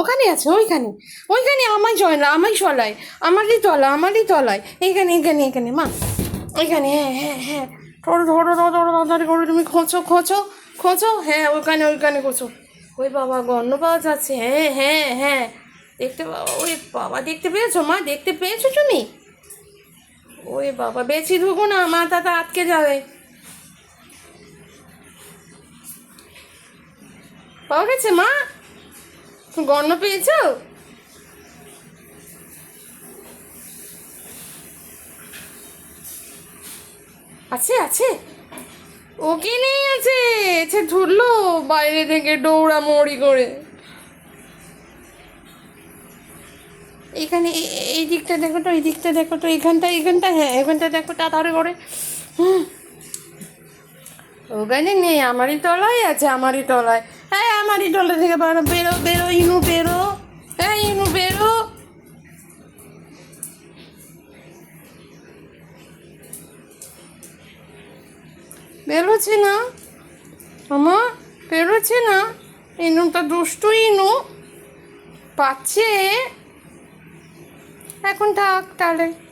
ওখানে আছে, ওইখানে। ওইখানে আমায় চলা আমায় চলায় আমারই তলা, আমারই তলায়। এখানে এখানে এখানে মা। ওইখানে হ্যাঁ হ্যাঁ হ্যাঁ। ধরো ধরো ধরো ধরো তাড়াতাড়ি করে তুমি খোঁচো খোঁচো খোঁচো। হ্যাঁ ওইখানে ওইখানে খোঁচো। ওই বাবা গন্ধ পাওয়া যাচ্ছে হ্যাঁ হ্যাঁ হ্যাঁ। দেখতে ওই বাবা, দেখতে পেয়েছ, মা? দেখতে পেয়েছ তুমি? ওই বাবা, বেশি ঢুকো না মাথাটা আটকে যাবে। পাওয়া গেছে, মা? গন্ধ পেয়েছ? আছে আছে। ওকে নেই আছে? সে ধরলো বাইরে থেকে দৌড়া মড়ি করে। এখানে এই দিকটা দেখো তো, এই দিকটা দেখো তো, এখানটা এখানটা হ্যাঁ এখানটা দেখো তাড়াতাড়ি করে। ওখানে নেই, আমারই তলায় আছে, আমারই তলায়। হ্যাঁ আমারই তলা থেকে বেরো বেরো বেরো, ইনু, বেরো। হ্যাঁ ইনু, বেরো। বেরোচ্ছে না। আমা বেরোচ্ছে না। ইনুটা দুষ্টু ইনু। পাচ্ছে। এখন থাক, তাহলে।